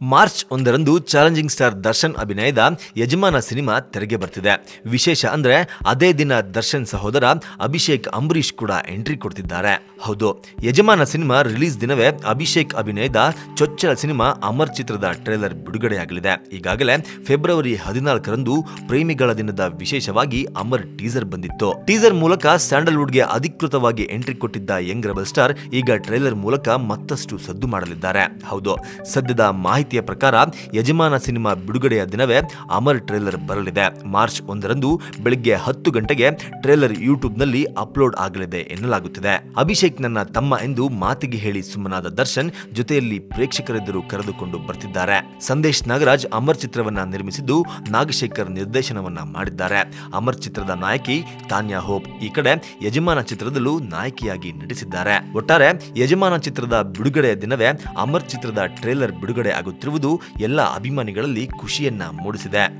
March ಒಂದರಂದು challenging star Darshan ಅಭಿನಯದ ಯಜಮಾನ ಸಿನಿಮಾ ತೆರೆಗೆ ಬರ್ತಿದೆ. ವಿಶೇಷ ಅಂದ್ರೆ ಅದೇ ದಿನ ದರ್ಶನ್ ಸಹೋದರ ಅಭಿಷೇಕ್ ಅಂಬರೀಶ್ ಕೂಡ ಎಂಟ್ರಿ ಕೊಡ್ತಿದ್ದಾರೆ. ಹೌದು, ಯಜಮಾನ ಸಿನಿಮಾ ರಿಲೀಸ್ ದಿನವೇ ಅಭಿಷೇಕ್ ಅಭಿನಯದ ಚೊಚ್ಚಲ ಸಿನಿಮಾ ಅಮರ್ ಚಿತ್ರದ ಟ್ರೇಲರ್ ಬಿಡುಗಡೆಯಾಗಲಿದೆ. ಈಗಾಗಲೇ ಫೆಬ್ರವರಿ ಹದಿನಾಲ್ಕರಂದು ಪ್ರೇಮಿಗಳ ದಿನದ ವಿಶೇಷವಾಗಿ ಅಮರ್ ಟೀಸರ್ ಬಂದಿತ್ತು. ಟೀಸರ್ ಮೂಲಕ ಸ್ಯಾಂಡಲ್ವುಡ್ಗೆ ಅಧಿಕೃತವಾಗಿ ಎಂಟ್ರಿ ಕೊಟ್ಟಿದ್ದ ಯಂಗ್ ರೆಬಲ್ ಸ್ಟಾರ್ ಈಗ ಟ್ರೇಲರ್ ಮೂಲಕ ಮತ್ತಷ್ಟು ಸದ್ದು ಮಾಡಲಿದ್ದಾರೆ. ಹೌದು, ಸದ್ಯದ ಮಾಹಿತಿಯ ಪ್ರಕಾರ ಯಜಮಾನ ಸಿನಿಮಾ ಬಿಡುಗಡೆಯ ದಿನವೇ ಅಮರ್ ಟ್ರೇಲರ್ ಬರಲಿದೆ. ಮಾರ್ಚ್ ಒಂದರಂದು ಬೆಳಿಗ್ಗೆ ಹತ್ತು ಗಂಟೆಗೆ ಟ್ರೇಲರ್ ಯೂಟ್ಯೂಬ್ನಲ್ಲಿ ಅಪ್ಲೋಡ್ ಆಗಲಿದೆ ಎನ್ನಲಾಗುತ್ತಿದೆ. ಅಭಿಷೇಕ್ ನನ್ನ ತಮ್ಮ ಎಂದು ಮಾತಿಗೆ ಹೇಳಿ ಸುಮ್ಮನಾದ ದರ್ಶನ್ ಜೊತೆಯಲ್ಲಿ ಪ್ರೇಕ್ಷಕರೆದುರು ಕರೆದುಕೊಂಡು ಬರ್ತಿದ್ದಾರೆ. ಸಂದೇಶ್ ನಾಗರಾಜ್ ಅಮರ್ ಚಿತ್ರವನ್ನ ನಿರ್ಮಿಸಿದ್ದು ನಾಗಶೇಖರ್ ನಿರ್ದೇಶನವನ್ನ ಮಾಡಿದ್ದಾರೆ. ಅಮರ್ ಚಿತ್ರದ ನಾಯಕಿ ತಾನ್ಯಾ ಹೋಪ್ ಈ ಕಡೆ ಯಜಮಾನ ಚಿತ್ರದಲ್ಲೂ ನಾಯಕಿಯಾಗಿ ನಟಿಸಿದ್ದಾರೆ. ಒಟ್ಟಾರೆ ಯಜಮಾನ ಚಿತ್ರದ ಬಿಡುಗಡೆಯ ದಿನವೇ ಅಮರ್ ಚಿತ್ರದ ಟ್ರೇಲರ್ ಬಿಡುಗಡೆ ಆಗುತ್ತಿರುವುದು ಎಲ್ಲ ಅಭಿಮಾನಿಗಳಲ್ಲಿ ಖುಷಿಯನ್ನ ಮೂಡಿಸಿದೆ.